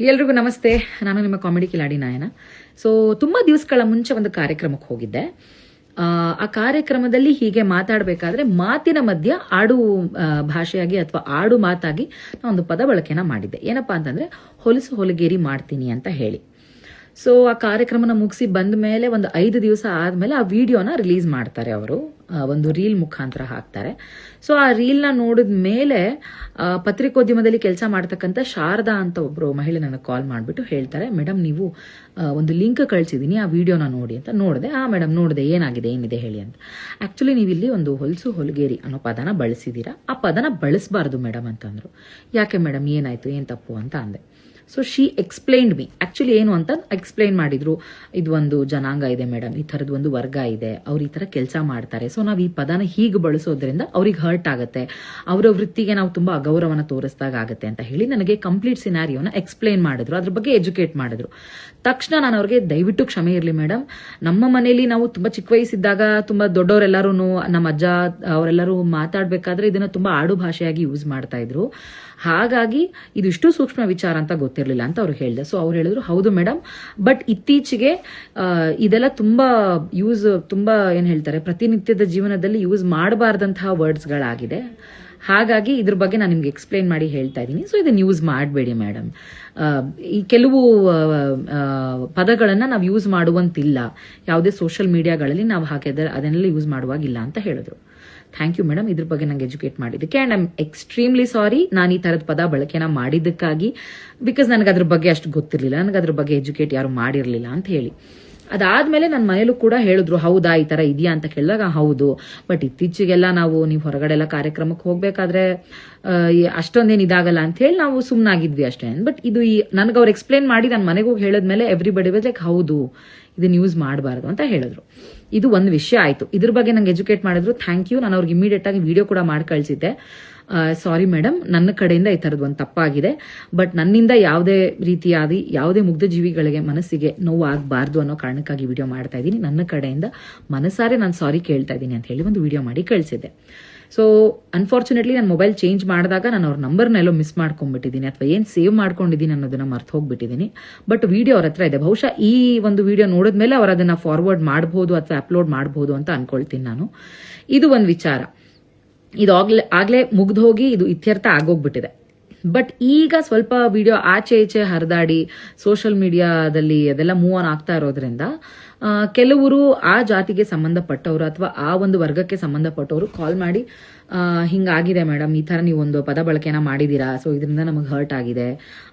ಎಲ್ರಿಗೂ ನಮಸ್ತೆ. ನಾನು ನಿಮ್ಮ ಕಾಮಿಡಿ ಕಿಲಾಡಿ ನಾಯನ. ಸೊ ತುಂಬ ದಿವಸಗಳ ಮುಂಚೆ ಒಂದು ಕಾರ್ಯಕ್ರಮಕ್ಕೆ ಹೋಗಿದ್ದೆ. ಆ, ಕಾರ್ಯಕ್ರಮದಲ್ಲಿ ಹೀಗೆ ಮಾತಾಡಬೇಕಾದ್ರೆ ಮಾತಿನ ಮಧ್ಯ ಆಡು ಭಾಷೆಯಾಗಿ ಅಥವಾ ಆಡು ಮಾತಾಗಿ ನಾನು ಒಂದು ಪದ ಬಳಕೆನ ಮಾಡಿದ್ದೆ. ಏನಪ್ಪಾ ಅಂತಂದ್ರೆ ಹೊಲಸು ಹೊಲಗೇರಿ ಮಾಡ್ತೀನಿ ಅಂತ ಹೇಳಿ. ಸೊ ಆ ಕಾರ್ಯಕ್ರಮನ ಮುಗಿಸಿ ಬಂದ ಮೇಲೆ ಒಂದು ಐದು ದಿವಸ ಆದಮೇಲೆ ಆ ವಿಡಿಯೋನ ರಿಲೀಸ್ ಮಾಡ್ತಾರೆ ಅವರು. ಒಂದು ರೀಲ್ ಮುಖಾಂತರ ಹಾಕ್ತಾರೆ. ಸೊ ಆ ರೀಲ್ನ ನೋಡಿದ ಮೇಲೆ ಪತ್ರಿಕೋದ್ಯಮದಲ್ಲಿ ಕೆಲಸ ಮಾಡ್ತಕ್ಕಂಥ ಶಾರದಾ ಅಂತ ಒಬ್ಬರು ಮಹಿಳೆ ನನಗೆ ಕಾಲ್ ಮಾಡಿಬಿಟ್ಟು ಹೇಳ್ತಾರೆ ಮೇಡಮ್ ನೀವು ಒಂದು ಲಿಂಕ್ ಕಳಿಸಿದ್ದೀನಿ, ಆ ವಿಡಿಯೋನ ನೋಡಿ ಅಂತ ನೋಡಿದೆ. ಆ ಮೇಡಮ್ ನೋಡಿದೆ, ಏನಾಗಿದೆ, ಏನಿದೆ ಹೇಳಿ ಅಂತ. ಆ್ಯಕ್ಚುಲಿ ನೀವು ಇಲ್ಲಿ ಒಂದು ಹೊಲಸು ಹೊಲಗೇರಿ ಅನ್ನೋ ಪದನ ಬಳಸಿದ್ದೀರಾ ಆ ಪದನ ಬಳಸಬಾರ್ದು ಮೇಡಮ್ ಅಂತಂದ್ರು. ಯಾಕೆ ಮೇಡಮ್ ಏನಾಯ್ತು, ಏನು ತಪ್ಪು ಅಂತ ಅಂದೆ. So she explained be actually ಏನು ಅಂತ ಎಕ್ಸ್ಪ್ಲೈನ್ ಮಾಡಿದ್ರು. ಇದು ಒಂದು ಜನಾಂಗ ಇದೆ ಮೇಡಮ್ ಈ ಥರದ್ದು ಒಂದು ವರ್ಗ ಇದೆ. ಅವ್ರು ಈ ಥರ ಕೆಲಸ ಮಾಡ್ತಾರೆ. ಸೊ ನಾವು ಈ ಪದನ ಹೀಗೆ ಬಳಸೋದ್ರಿಂದ ಅವ್ರಿಗೆ ಹರ್ಟ್ ಆಗುತ್ತೆ. ಅವರ ವೃತ್ತಿಗೆ ನಾವು ತುಂಬಾ ಅಗೌರವನ ತೋರಿಸ್ದಾಗ ಆಗುತ್ತೆ ಅಂತ ಹೇಳಿ ನನಗೆ ಕಂಪ್ಲೀಟ್ ಸಿನಾರಿಯೋನ ಎಕ್ಸ್ಪ್ಲೈನ್ ಮಾಡಿದ್ರು. ಅದ್ರ ಬಗ್ಗೆ ಎಜುಕೇಟ್ ಮಾಡಿದ್ರು. ತಕ್ಷಣ ನಾನು ಅವ್ರಿಗೆ ದಯವಿಟ್ಟು ಕ್ಷಮೆ ಇರಲಿ ಮೇಡಮ್ ನಮ್ಮ ಮನೆಯಲ್ಲಿ ನಾವು ತುಂಬಾ ಚಿಕ್ಕ ವಯಸ್ಸಿದ್ದಾಗ ತುಂಬಾ ದೊಡ್ಡವರೆಲ್ಲರೂ ನಮ್ಮ ಅಜ್ಜ, ಅವರೆಲ್ಲರೂ ಮಾತಾಡಬೇಕಾದ್ರೆ ಇದನ್ನ ತುಂಬಾ ಆಡು ಭಾಷೆಯಾಗಿ ಯೂಸ್ ಮಾಡ್ತಾ ಇದ್ರು. ಹಾಗಾಗಿ ಇದು ಇಷ್ಟು ಸೂಕ್ಷ್ಮ ವಿಚಾರ ಅಂತ ಗೊತ್ತಿರಲಿಲ್ಲ ಅಂತ ಅವ್ರು ಹೇಳಿದೆ. ಸೊ ಅವ್ರು ಹೇಳಿದ್ರು, ಹೌದು ಮೇಡಮ್ ಬಟ್ ಇತ್ತೀಚೆಗೆ ಇದೆಲ್ಲ ತುಂಬಾ ಯೂಸ್ ತುಂಬಾ ಏನ್ ಹೇಳ್ತಾರೆ, ಪ್ರತಿನಿತ್ಯದ ಜೀವನದಲ್ಲಿ ಯೂಸ್ ಮಾಡಬಾರ್ದಂತಹ ವರ್ಡ್ಸ್ಗಳಾಗಿದೆ ಹಾಗಾಗಿ ಇದ್ರ ಬಗ್ಗೆ ನಾನು ನಿಮ್ಗೆ ಎಕ್ಸ್ಪ್ಲೈನ್ ಮಾಡಿ ಹೇಳ್ತಾ ಇದ್ದೀನಿ. ಸೊ ಇದನ್ನ ಯೂಸ್ ಮಾಡಬೇಡಿ ಮೇಡಮ್ ಈ ಕೆಲವು ಪದಗಳನ್ನ ನಾವು ಯೂಸ್ ಮಾಡುವಂತಿಲ್ಲ. ಯಾವುದೇ ಸೋಷಿಯಲ್ ಮೀಡಿಯಾಗಳಲ್ಲಿ ನಾವು ಹಾಕಿದ್ರೆ ಅದನ್ನೆಲ್ಲ ಯೂಸ್ ಮಾಡುವಾಗಿಲ್ಲ ಅಂತ ಹೇಳಿದ್ರು. ಥ್ಯಾಂಕ್ ಯು ಮೇಡಮ್ ಇದ್ರ ಬಗ್ಗೆ ನಂಗೆ ಎಜುಕೇಟ್ ಮಾಡಿದ್ದಕ್ಕೆ. ಆ್ಯಂಡ್ ಐಮ್ ಎಕ್ಸ್ಟ್ರೀಮ್ಲಿ ಸಾರಿ ನಾನು ಈ ಥರದ ಪದ ಬಳಕೆನ ಮಾಡಿದ್ದಕ್ಕಾಗಿ ಬಿಕಾಸ್ ನನಗೆ ಅದ್ರ ಬಗ್ಗೆ ಅಷ್ಟು ಗೊತ್ತಿರಲಿಲ್ಲ. ನನಗೆ ಅದ್ರ ಬಗ್ಗೆ ಎಜುಕೇಟ್ ಯಾರು ಮಾಡಿರಲಿಲ್ಲ ಅಂತ ಹೇಳಿ. ಅದಾದ್ಮೇಲೆ ನನ್ನ ಮನೇಲೂ ಕೂಡ ಹೇಳಿದ್ರು, ಹೌದಾ, ಈ ತರ ಇದೆಯಾ ಅಂತ ಕೇಳಿದಾಗ, ಹೌದು. ಬಟ್ ಇತ್ತೀಚೆಗೆಲ್ಲ ನಾವು ನೀವು ಹೊರಗಡೆ ಎಲ್ಲ ಕಾರ್ಯಕ್ರಮಕ್ಕೆ ಹೋಗ್ಬೇಕಾದ್ರೆ ಅಷ್ಟೊಂದೇನು ಇದಾಗಲ್ಲ ಅಂತ ಹೇಳಿ ನಾವು ಸುಮ್ಮನಾಗಿದ್ವಿ ಅಷ್ಟೇ. ಬಟ್ ಇದು ಈ ನನಗೆ ಅವ್ರು ಎಕ್ಸ್ಪ್ಲೇನ್ ಮಾಡಿ ನನ್ನ ಮನೆಗೆ ಹೋಗಿ ಹೇಳಿದ್ಮೇಲೆ ಎವ್ರಿಬಡಿ ವಾಸ್ ಹೌದು. ಇದನ್ನ ಯೂಸ್ ಮಾಡಬಾರ್ದು ಅಂತ ಹೇಳಿದ್ರು. ಇದು ಒಂದು ವಿಷಯ ಆಯಿತು. ಇದ್ರ ಬಗ್ಗೆ ನಂಗೆ ಎಜುಕೇಟ್ ಮಾಡಿದ್ರು. ಥ್ಯಾಂಕ್ ಯು ನಾನು ಅವ್ರಿಗೆ ಇಮಿಡಿಯೇಟ್ ಆಗಿ ವಿಡಿಯೋ ಕೂಡ ಮಾಡಿ ಕಳಿಸಿದ್ದೆ. ಸಾರಿ ಮೇಡಮ್ ನನ್ನ ಕಡೆಯಿಂದ ಈ ಥರದ್ದು ಒಂದು ತಪ್ಪಾಗಿದೆ. ಬಟ್ ನನ್ನಿಂದ ಯಾವುದೇ ರೀತಿಯಾದ ಯಾವುದೇ ಮುಗ್ಧ ಜೀವಿಗಳಿಗೆ ಮನಸ್ಸಿಗೆ ನೋವು ಆಗಬಾರ್ದು ಅನ್ನೋ ಕಾರಣಕ್ಕಾಗಿ ವಿಡಿಯೋ ಮಾಡ್ತಾ ಇದ್ದೀನಿ. ನನ್ನ ಕಡೆಯಿಂದ ಮನಸಾರೆ ನಾನು ಸಾರಿ ಕೇಳ್ತಾ ಇದ್ದೀನಿ ಅಂತ ಹೇಳಿ ಒಂದು ವಿಡಿಯೋ ಮಾಡಿ ಕಳಿಸಿದ್ದೆ. ಸೊ ಅನ್ಫಾರ್ಚುನೇಟ್ಲಿ ನಾನು ಮೊಬೈಲ್ ಚೇಂಜ್ ಮಾಡಿದಾಗ ನಾನು ಅವ್ರ ನಂಬರ್ನೆಲ್ಲೋ ಮಿಸ್ ಮಾಡ್ಕೊಂಡ್ಬಿಟ್ಟಿದ್ದೀನಿ ಅಥವಾ ಏನು ಸೇವ್ ಮಾಡ್ಕೊಂಡಿದ್ದೀನಿ ಅನ್ನೋದನ್ನ ಮರ್ತು ಹೋಗ್ಬಿಟ್ಟಿದ್ದೀನಿ. ಬಟ್ ವಿಡಿಯೋ ಅವ್ರ ಹತ್ರ ಇದೆ. ಬಹುಶಃ ಈ ಒಂದು ವಿಡಿಯೋ ನೋಡಿದ್ಮೇಲೆ ಅವ್ರು ಅದನ್ನು ಫಾರ್ವರ್ಡ್ ಮಾಡಬಹುದು ಅಥವಾ ಅಪ್ಲೋಡ್ ಮಾಡಬಹುದು ಅಂತ ಅನ್ಕೊಳ್ತೀನಿ ನಾನು. ಇದು ಒಂದು ವಿಚಾರ. ಇದು ಆಗ್ಲೇ ಆಗ್ಲೇ ಮುಗ್ದು ಹೋಗಿ ಇದು ಇತ್ಯರ್ಥ ಆಗೋಗ್ಬಿಟ್ಟಿದೆ. ಬಟ್ ಈಗ ಸ್ವಲ್ಪ ವಿಡಿಯೋ ಆಚೆ ಈಚೆ ಹರಿದಾಡಿ ಸೋಷಿಯಲ್ ಮೀಡಿಯಾದಲ್ಲಿ ಅದೆಲ್ಲ ಮೂವ್ ಆನ್ ಆಗ್ತಾ ಇರೋದ್ರಿಂದ ಕೆಲವರು ಆ ಜಾತಿಗೆ ಸಂಬಂಧಪಟ್ಟವರು ಅಥವಾ ಆ ಒಂದು ವರ್ಗಕ್ಕೆ ಸಂಬಂಧಪಟ್ಟವರು ಕಾಲ್ ಮಾಡಿ ಹಿಂಗಾಗಿದೆ ಮೇಡಮ್ ಈ ಥರ ನೀವು ಒಂದು ಪದ ಬಳಕೆನ ಮಾಡಿದ್ದೀರಾ ಸೊ ಇದರಿಂದ ನಮಗೆ ಹರ್ಟ್ ಆಗಿದೆ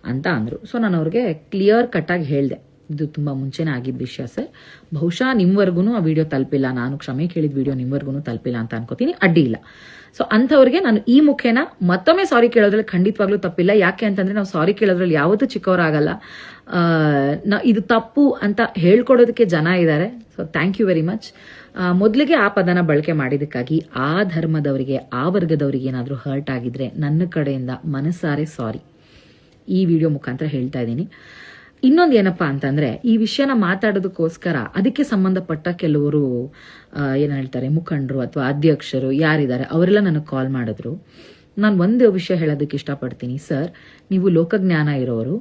ಅಂತ ಅಂದರು. ಸೊ ನಾನು ಅವ್ರಿಗೆ ಕ್ಲಿಯರ್ ಕಟ್ಟಾಗಿ ಹೇಳಿದೆ. ಇದು ತುಂಬ ಮುಂಚೆನೇ ಆಗಿದ್ದ ವಿಷಯ ಸರ್. ಬಹುಶಃ ನಿಮ್ವರೆಗೂ ಆ ವಿಡಿಯೋ ತಲುಪಿಲ್ಲ. ನಾನು ಕ್ಷಮೆ ಕೇಳಿದ ವಿಡಿಯೋ ನಿಮ್ವರೆಗೂ ತಲುಪಿಲ್ಲ ಅಂತ ಅನ್ಕೋತೀನಿ. ಅಡ್ಡಿ ಇಲ್ಲ. ಸೊ ಅಂಥವ್ರಿಗೆ ನಾನು ಈ ಮುಖೇನ ಮತ್ತೊಮ್ಮೆ ಸಾರಿ ಕೇಳೋದ್ರಲ್ಲಿ ಖಂಡಿತವಾಗ್ಲೂ ತಪ್ಪಿಲ್ಲ. ಯಾಕೆ ಅಂತಂದ್ರೆ ನಾವು ಸಾರಿ ಕೇಳೋದ್ರಲ್ಲಿ ಯಾವತ್ತೂ ಚಿಕ್ಕವರಾಗಲ್ಲ. ಇದು ತಪ್ಪು ಅಂತ ಹೇಳ್ಕೊಡೋದಕ್ಕೆ ಜನ ಇದ್ದಾರೆ so thank you very much ಮೊದಲಿಗೆ ಆ ಪದನ ಬಳಕೆ ಮಾಡಿದಕ್ಕಾಗಿ ಆ ಧರ್ಮದವರಿಗೆ, ಆ ವರ್ಗದವರಿಗೆ ಏನಾದರೂ ಹರ್ಟ್ ಆಗಿದ್ರೆ ನನ್ನ ಕಡೆಯಿಂದ ಮನಸ್ಸಾರೆ ಸಾರಿ ಈ ವಿಡಿಯೋ ಮುಖಾಂತರ ಹೇಳ್ತಾ ಇದ್ದೀನಿ. ಇನ್ನೊಂದು ಏನಪ್ಪಾ ಅಂತಂದ್ರೆ, ಈ ವಿಷಯನ ಮಾತಾಡೋದಕ್ಕೋಸ್ಕರ ಅದಕ್ಕೆ ಸಂಬಂಧಪಟ್ಟ ಕೆಲವರು ಏನು ಹೇಳ್ತಾರೆ, ಮುಖಂಡರು ಅಥವಾ ಅಧ್ಯಕ್ಷರು ಯಾರಿದ್ದಾರೆ, ಅವರೆಲ್ಲ ನನಗೆ ಕಾಲ್ ಮಾಡಿದ್ರು. ನಾನು ಒಂದು ವಿಷಯ ಹೇಳೋದಕ್ಕೆ ಇಷ್ಟಪಡ್ತೀನಿ. ಸರ್, ನೀವು ಲೋಕಜ್ಞಾನ ಇರೋರು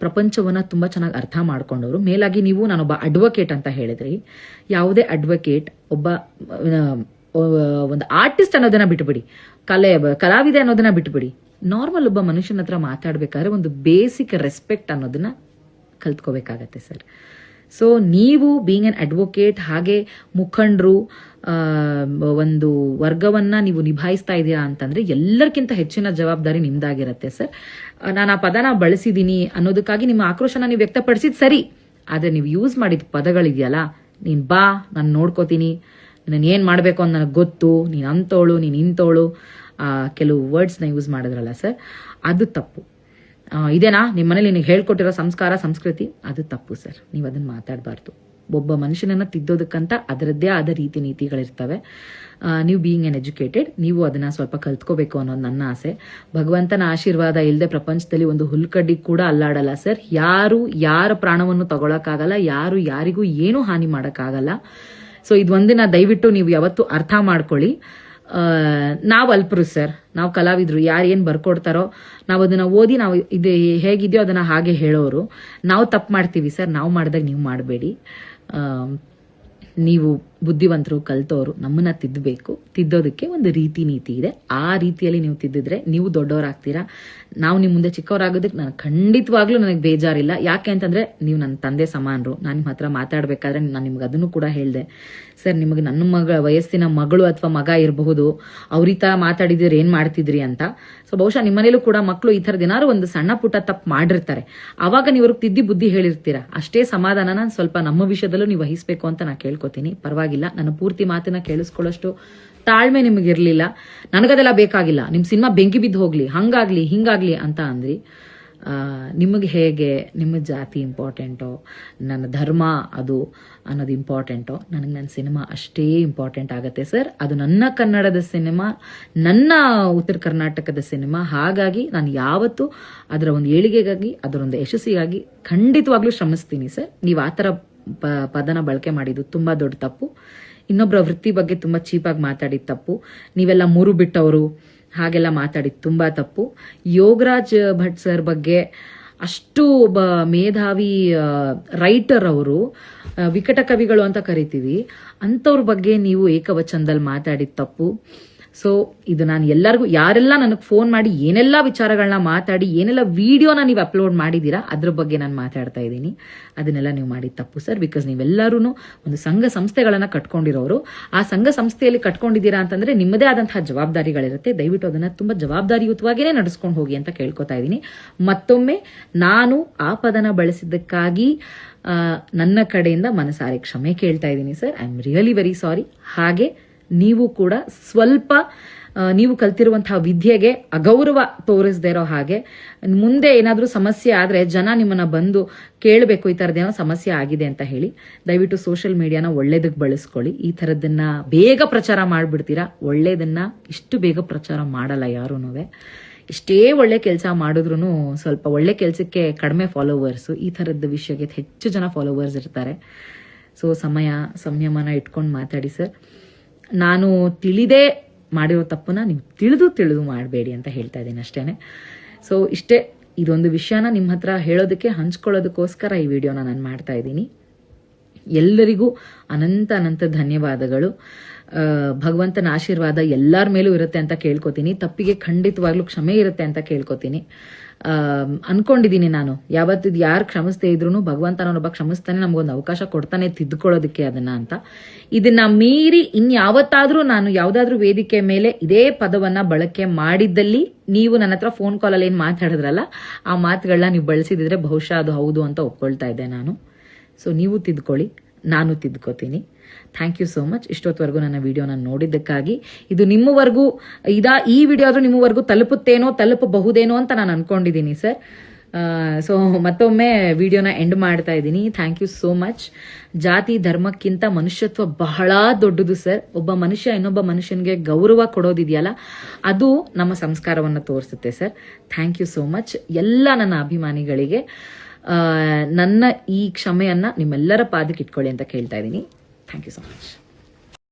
ಪ್ರಪಂಚವನ್ನು ತುಂಬಾ ಚೆನ್ನಾಗಿ ಅರ್ಥ ಮಾಡ್ಕೊಂಡವರು. ಮೇಲಾಗಿ ನೀವು ನಾನೊಬ್ಬ ಅಡ್ವೊಕೇಟ್ ಅಂತ ಹೇಳಿದ್ರಿ. ಯಾವುದೇ ಅಡ್ವೊಕೇಟ್ ಒಬ್ಬ ಒಂದು ಆರ್ಟಿಸ್ಟ್ ಅನ್ನೋದನ್ನ ಬಿಟ್ಬಿಡಿ. ಕಲೆ, ಕಲಾವಿದೆ ಅನ್ನೋದನ್ನ ಬಿಟ್ಬಿಡಿ. ನಾರ್ಮಲ್ ಒಬ್ಬ ಮನುಷ್ಯನ ಹತ್ರ ಮಾತಾಡ್ಬೇಕಾದ್ರೆ ಒಂದು ಬೇಸಿಕ್ ರೆಸ್ಪೆಕ್ಟ್ ಅನ್ನೋದನ್ನ ಕಲ್ತ್ಕೋಬೇಕಾಗತ್ತೆ ಸರ್. ಸೊ ನೀವು ಬೀಂಗ್ ಅನ್ ಅಡ್ವೊಕೇಟ್ ಹಾಗೆ ಮುಖಂಡರು ಒಂದು ವರ್ಗವನ್ನ ನೀವು ನಿಭಾಯಿಸ್ತಾ ಇದ್ದೀರಾ ಅಂತಂದ್ರೆ ಎಲ್ಲರಿಗಿಂತ ಹೆಚ್ಚಿನ ಜವಾಬ್ದಾರಿ ನಿಮ್ದಾಗಿರತ್ತೆ ಸರ್. ನಾನು ಆ ಪದನ ಬಳಸಿದ್ದೀನಿ ಅನ್ನೋದಕ್ಕಾಗಿ ನಿಮ್ಮ ಆಕ್ರೋಶನ ನೀವು ವ್ಯಕ್ತಪಡಿಸಿದ್ ಸರಿ. ಆದ್ರೆ ನೀವು ಯೂಸ್ ಮಾಡಿದ ಪದಗಳಿದೆಯಲ್ಲ, ನೀನ್ ಬಾ, ನಾನು ನೋಡ್ಕೋತೀನಿ. ನಾನು ಏನು ಮಾಡಬೇಕು ಅಂತ ನನಗೆ ಗೊತ್ತು, ನೀನು ಅಂತೋಳು, ನೀನು ಇಂತೋಳು. ಕೆಲವು ವರ್ಡ್ಸ್ನ ಯೂಸ್ ಮಾಡಿದ್ರಲ್ಲ ಸರ್ ಅದು ತಪ್ಪು. ಇದೇನಾ? ನಿಮ್ಮ ಮನೇಲಿ ನಿನಗೆ ಹೇಳ್ಕೊಟ್ಟಿರೋ ಸಂಸ್ಕಾರ, ಸಂಸ್ಕೃತಿ, ಅದು ತಪ್ಪು ಸರ್ ನೀವು ಅದನ್ನ ಮಾತಾಡಬಾರ್ದು. ಒಬ್ಬ ಮನುಷ್ಯನನ್ನ ತಿದ್ದೋದಕ್ಕಂತ ಅದರದ್ದೇ ಆದ ರೀತಿ ನೀತಿಗಳಿರ್ತವೆ. ನೀವು ಬೀಯಿಂಗ್ ಎನ್ ಎಜುಕೇಟೆಡ್ ನೀವು ಅದನ್ನ ಸ್ವಲ್ಪ ಕಲ್ತ್ಕೋಬೇಕು ಅನ್ನೋದು ನನ್ನ ಆಸೆ. ಭಗವಂತನ ಆಶೀರ್ವಾದ ಇಲ್ಲದೆ ಪ್ರಪಂಚದಲ್ಲಿ ಒಂದು ಹುಲ್ಕಡ್ಡಿ ಕೂಡ ಅಲ್ಲಾಡಲ್ಲ ಸರ್ ಯಾರು, ಯಾರ ಪ್ರಾಣವನ್ನು ತಗೊಳಕ್ಕಾಗಲ್ಲ, ಯಾರು ಯಾರಿಗೂ ಏನೂ ಹಾನಿ ಮಾಡೋಕ್ಕಾಗಲ್ಲ. ಸೊ ಇದು ಒಂದಿನ ದಯವಿಟ್ಟು ನೀವು ಯಾವತ್ತು ಅರ್ಥ ಮಾಡ್ಕೊಳ್ಳಿ. ನಾವು ಅಲ್ಪರು, ಸರ್. ನಾವು ಕಲಾವಿದ್ರು, ಯಾರು ಏನು ಬರ್ಕೊಡ್ತಾರೋ, ನಾವು ಅದನ್ನ ಓದಿ ನಾವು ಇದು ಹೇಗಿದೆಯೋ ಅದನ್ನ ಹಾಗೆ ಹೇಳೋರು. ನಾವು ತಪ್ಪು ಮಾಡ್ತೀವಿ, ಸರ್. ನಾವು ಮಾಡಿದಾಗ ನೀವು ಮಾಡಬೇಡಿ. ನೀವು ಬುದ್ಧಿವಂತರು ಕಲ್ತೋರು ನಮ್ಮನ್ನ ತಿದ್ದಬೇಕು ತಿದ್ದೋದಕ್ಕೆ ಒಂದು ರೀತಿ ನೀತಿ ಇದೆ. ಆ ರೀತಿಯಲ್ಲಿ ನೀವು ತಿದ್ದಿದ್ರೆ ನೀವು ದೊಡ್ಡವರಾಗ್ತೀರಾ? ನಾವು ನಿಮ್ಮ ಮುಂದೆ ಚಿಕ್ಕವರಾಗೋದಕ್ಕೆ ನಾನು ಖಂಡಿತವಾಗ್ಲೂ ನನಗೆ ಬೇಜಾರಿಲ್ಲ. ಯಾಕೆ ಅಂತಂದ್ರೆ ನೀವು ನನ್ನ ತಂದೆ ಸಮಾನರು. ನಾನು ನಿಮ್ಮ ಹತ್ರ ಮಾತಾಡಬೇಕಾದ್ರೆ ನಾನು ನಿಮ್ಗೆ ಅದನ್ನು ಕೂಡ ಹೇಳಿದೆ. ಸರ್, ನಿಮಗೆ ನನ್ನ ಮಗ, ವಯಸ್ಸಿನ ಮಗಳು ಅಥವಾ ಮಗ ಇರಬಹುದು. ಅವ್ರ ಈ ಥರ ಮಾತಾಡಿದ್ರೆ ಏನ್ ಮಾಡ್ತಿದ್ರಿ ಅಂತ. ಸೊ ಬಹುಶಃ ನಿಮ್ಮನೇಲೂ ಕೂಡ ಮಕ್ಕಳು ಈ ಥರದ್ದು ಏನಾದ್ರು ಒಂದು ಸಣ್ಣ ಪುಟ್ಟ ತಪ್ಪು ಮಾಡಿರ್ತಾರೆ. ಅವಾಗ ನೀವು ತಿದ್ದಿ ಬುದ್ಧಿ ಹೇಳಿರ್ತೀರಾ? ಅಷ್ಟೇ ಸಮಾಧಾನನ ಸ್ವಲ್ಪ ನಮ್ಮ ವಿಷಯದಲ್ಲೂ ನೀವು ವಹಿಸಬೇಕು ಅಂತ ನಾನು ಕೇಳ್ಕೊತೀನಿ. ಪರವಾಗಿಲ್ಲ ನನ್ನ ಪೂರ್ತಿ ಮಾತನ್ನ ಕೇಳಿಸ್ಕೊಳ್ಳೋಷ್ಟು ತಾಳ್ಮೆ ನಿಮಗಿರಲಿಲ್ಲ. ನನಗದೆಲ್ಲ ಬೇಕಾಗಿಲ್ಲ. ನಿಮ್ಮ ಸಿನಿಮಾ ಬೆಂಕಿ ಬಿದ್ದು ಹೋಗ್ಲಿ, ಹಂಗಾಗ್ಲಿ, ಹಿಂಗಾಗ್ಲಿ ಅಂತ ಅಂದ್ರಿ. ನಿಮಗೆ ಹೇಗೆ, ನಿಮ್ಮ ಜಾತಿ ಇಂಪಾರ್ಟೆಂಟೋ, ನನ್ನ ಧರ್ಮ ಅದು ಅನ್ನೋದು ಇಂಪಾರ್ಟೆಂಟೋ, ನನಗೆ ನನ್ನ ಸಿನಿಮಾ ಅಷ್ಟೇ ಇಂಪಾರ್ಟೆಂಟ್ ಆಗುತ್ತೆ ಸರ್. ಅದು ನನ್ನ ಕನ್ನಡದ ಸಿನಿಮಾ, ನನ್ನ ಉತ್ತರ ಕರ್ನಾಟಕದ ಸಿನಿಮಾ. ಹಾಗಾಗಿ ನಾನು ಯಾವತ್ತೂ ಅದರ ಒಂದು ಏಳಿಗೆಗಾಗಿ, ಅದರ ಒಂದು ಯಶಸ್ಸಿಗಾಗಿ ಖಂಡಿತವಾಗ್ಲೂ ಶ್ರಮಿಸ್ತೀನಿ ಸರ್. ನೀವು ಆ ಥರ ಪದನ ಬಳಕೆ ಮಾಡಿದ್ದು ತುಂಬಾ ದೊಡ್ಡ ತಪ್ಪು. ಇನ್ನೊಬ್ಬರ ವೃತ್ತಿ ಬಗ್ಗೆ ತುಂಬಾ ಚೀಪಾಗಿ ಮಾತಾಡಿದ ತಪ್ಪು. ನೀವೆಲ್ಲ ಮೂರು ಬಿಟ್ಟವರು. ಹಾಗೆಲ್ಲ ಮಾತಾಡಿದ್ದು ತುಂಬಾ ತಪ್ಪು. ಯೋಗರಾಜ್ ಭಟ್ ಸರ್ ಬಗ್ಗೆ ಅಷ್ಟು ಒಬ್ಬ ಮೇಧಾವಿ ರೈಟರ್ ಅವರು ವಿಕಟ ಕವಿಗಳು ಅಂತ ಕರಿತೀವಿ. ಅಂಥವ್ರ ಬಗ್ಗೆ ನೀವು ಏಕವಚನದಲ್ಲಿ ಮಾತಾಡಿದ ತಪ್ಪು. ಸೊ ಇದು ನಾನು ಎಲ್ಲರಿಗೂ, ಯಾರೆಲ್ಲ ನನಗೆ ಫೋನ್ ಮಾಡಿ ಏನೆಲ್ಲ ವಿಚಾರಗಳನ್ನ ಮಾತಾಡಿ, ಏನೆಲ್ಲ ವಿಡಿಯೋನ ನೀವು ಅಪ್ಲೋಡ್ ಮಾಡಿದ್ದೀರಾ ಅದ್ರ ಬಗ್ಗೆ ನಾನು ಮಾತಾಡ್ತಾ ಇದ್ದೀನಿ. ಅದನ್ನೆಲ್ಲ ನೀವು ಮಾಡಿದ ತಪ್ಪು ಸರ್ ಬಿಕಾಸ್ ನೀವೆಲ್ಲರೂ ಒಂದು ಸಂಘ ಸಂಸ್ಥೆಗಳನ್ನ ಕಟ್ಕೊಂಡಿರೋರು. ಆ ಸಂಘ ಸಂಸ್ಥೆಯಲ್ಲಿ ಕಟ್ಕೊಂಡಿದ್ದೀರಾ ಅಂತಂದ್ರೆ ನಿಮ್ಮದೇ ಆದಂತಹ ಜವಾಬ್ದಾರಿಗಳಿರುತ್ತೆ. ದಯವಿಟ್ಟು ಅದನ್ನ ತುಂಬಾ ಜವಾಬ್ದಾರಿಯುತವಾಗಿಯೇ ನಡೆಸ್ಕೊಂಡು ಹೋಗಿ ಅಂತ ಕೇಳ್ಕೊತಾ ಇದ್ದೀನಿ. ಮತ್ತೊಮ್ಮೆ, ನಾನು ಆ ಪದನ ಬಳಸಿದ್ದಕ್ಕಾಗಿ ನನ್ನ ಕಡೆಯಿಂದ ಮನಸಾರೆ ಕ್ಷಮೆ ಕೇಳ್ತಾ ಇದ್ದೀನಿ sir I am really very sorry ಹಾಗೆ ನೀವು ಕೂಡ ಸ್ವಲ್ಪ ನೀವು ಕಲ್ತಿರುವಂತಹ ವಿದ್ಯೆಗೆ ಅಗೌರವ ತೋರಿಸದೇ ಇರೋ ಹಾಗೆ, ಮುಂದೆ ಏನಾದರೂ ಸಮಸ್ಯೆ ಆದರೆ ಜನ ನಿಮ್ಮನ್ನ ಬಂದು ಕೇಳಬೇಕು, ಈ ಥರದ್ದೇನೋ ಸಮಸ್ಯೆ ಆಗಿದೆ ಅಂತ ಹೇಳಿ, ದಯವಿಟ್ಟು ಸೋಷಿಯಲ್ ಮೀಡಿಯಾನ ಒಳ್ಳೇದಕ್ಕೆ ಬಳಸ್ಕೊಳ್ಳಿ. ಈ ಥರದ್ದನ್ನು ಬೇಗ ಪ್ರಚಾರ ಮಾಡಿಬಿಡ್ತೀರಾ? ಒಳ್ಳೇದನ್ನ ಇಷ್ಟು ಬೇಗ ಪ್ರಚಾರ ಮಾಡಲ್ಲ ಯಾರೂ ಎಷ್ಟೇ ಒಳ್ಳೆ ಕೆಲಸ ಮಾಡಿದ್ರು ಸ್ವಲ್ಪ ಒಳ್ಳೆ ಕೆಲಸಕ್ಕೆ ಕಡಿಮೆ ಫಾಲೋವರ್ಸು ಈ ಥರದ ವಿಷಯಕ್ಕೆ ಹೆಚ್ಚು ಜನ ಫಾಲೋವರ್ಸ್ ಇರ್ತಾರೆ. ಸೊ ಸಮಯ, ಸಂಯಮನ ಇಟ್ಕೊಂಡು ಮಾತಾಡಿ ಸರ್. ನಾನು ತಿಳಿದೇ ಮಾಡಿರೋ ತಪ್ಪನ್ನ ನೀವು ತಿಳಿದು ತಿಳಿದು ಮಾಡಬೇಡಿ ಅಂತ ಹೇಳ್ತಾ ಇದ್ದೀನಿ ಅಷ್ಟೇನೆ. ಸೊ ಇಷ್ಟೇ ಇದೊಂದು ವಿಷಯನ ನಿಮ್ಮ ಹತ್ರ ಹೇಳೋದಕ್ಕೆ, ಹಂಚ್ಕೊಳ್ಳೋದಕ್ಕೋಸ್ಕರ ಈ ವಿಡಿಯೋನ ನಾನು ಮಾಡ್ತಾ ಇದ್ದೀನಿ. ಎಲ್ಲರಿಗೂ ಅನಂತ ಅನಂತ ಧನ್ಯವಾದಗಳು. ಭಗವಂತನ ಆಶೀರ್ವಾದ ಎಲ್ಲರ ಮೇಲೂ ಇರುತ್ತೆ ಅಂತ ಕೇಳ್ಕೊತೀನಿ. ತಪ್ಪಿಗೆ ಖಂಡಿತವಾಗ್ಲೂ ಕ್ಷಮೆ ಇರುತ್ತೆ ಅಂತ ಕೇಳ್ಕೊತೀನಿ. ಅನ್ಕೊಂಡಿದ್ದೀನಿ ನಾನು. ಯಾವತ್ತಿದ್ ಯಾರು ಕ್ಷಮಿಸ್ದೇ ಇದ್ರು ಭಗವಂತ ಒಬ್ಬ ಕ್ಷಮಿಸ್ತಾನೆ ನಮಗೊಂದು ಅವಕಾಶ ಕೊಡ್ತಾನೆ ತಿದ್ದುಕೊಳ್ಳೋದಕ್ಕೆ ಅದನ್ನ ಅಂತ. ಇದನ್ನ ಮೀರಿ ಇನ್ಯಾವತ್ತಾದ್ರೂ ನಾನು ಯಾವ್ದಾದ್ರೂ ವೇದಿಕೆ ಮೇಲೆ ಇದೇ ಪದವನ್ನ ಬಳಕೆ ಮಾಡಿದ್ದಲ್ಲಿ ನೀವು ನನ್ನ ಹತ್ರ ಫೋನ್ ಕಾಲಲ್ಲಿ ಏನ್ ಮಾತಾಡಿದ್ರಲ್ಲ, ಆ ಮಾತುಗಳನ್ನ ನೀವು ಬಳಸಿದಿದ್ರೆ ಬಹುಶಃ ಅದು ಹೌದು ಅಂತ ಒಪ್ಕೊಳ್ತಾ ಇದ್ದೆ ನಾನು. ಸೊ ನೀವು ತಿದ್ಕೊಳ್ಳಿ. ನಾನು ತಿದ್ಕೋತೀನಿ. ಥ್ಯಾಂಕ್ ಯು ಸೋ ಮಚ್ ಇಷ್ಟೊತ್ತವರೆಗೂ ನನ್ನ ವಿಡಿಯೋನ ನೋಡಿದ್ದಕ್ಕಾಗಿ ಇದು ನಿಮ್ಮವರೆಗೂ, ಇದಾ ಈ ವಿಡಿಯೋ ಆದರೂ ನಿಮ್ಮವರೆಗೂ ತಲುಪುತ್ತೇನೋ, ತಲುಪಬಹುದೇನೋ ಅಂತ ನಾನು ಅನ್ಕೊಂಡಿದ್ದೀನಿ ಸರ್ ಸೊ ಮತ್ತೊಮ್ಮೆ ವಿಡಿಯೋನ ಎಂಡ್ ಮಾಡ್ತಾ ಇದ್ದೀನಿ. ಥ್ಯಾಂಕ್ ಯು ಸೋ ಮಚ್ ಜಾತಿ ಧರ್ಮಕ್ಕಿಂತ ಮನುಷ್ಯತ್ವ ಬಹಳ ದೊಡ್ಡದು ಸರ್ ಒಬ್ಬ ಮನುಷ್ಯ ಇನ್ನೊಬ್ಬ ಮನುಷ್ಯನಿಗೆ ಗೌರವ ಕೊಡೋದಿದೆಯಲ್ಲ, ಅದು ನಮ್ಮ ಸಂಸ್ಕಾರವನ್ನು ತೋರಿಸುತ್ತೆ sir thank you so much ಎಲ್ಲ ನನ್ನ ಅಭಿಮಾನಿಗಳಿಗೆ ನನ್ನ ಈ ಕ್ಷಮೆಯನ್ನು ನಿಮ್ಮೆಲ್ಲರ ಪಾದಕ್ಕೆ ಇಟ್ಕೊಳ್ಳಿ ಅಂತ ಕೇಳ್ತಾ ಇದ್ದೀನಿ. Thank you so much